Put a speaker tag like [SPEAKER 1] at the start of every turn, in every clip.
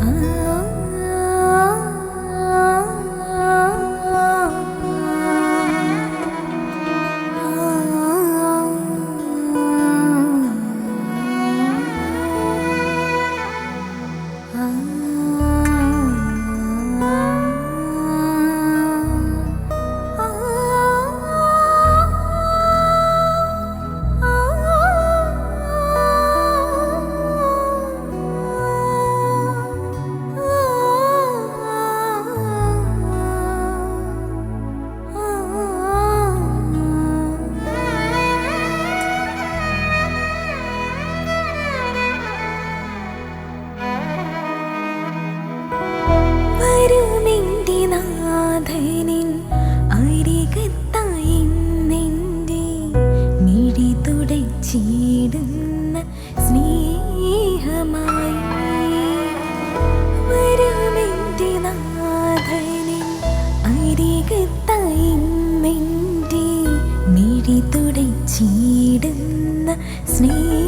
[SPEAKER 1] 啊。അരികത്തായിന്നെന്റെ മിഴി തുടച്ചിടുന്ന സ്നേഹമായി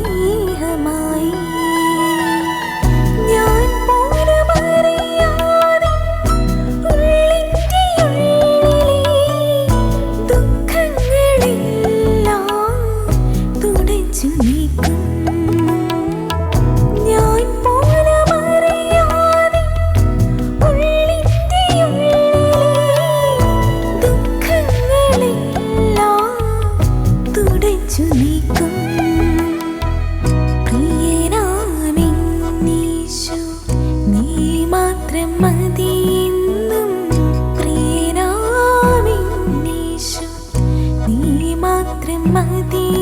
[SPEAKER 1] மதி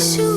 [SPEAKER 1] should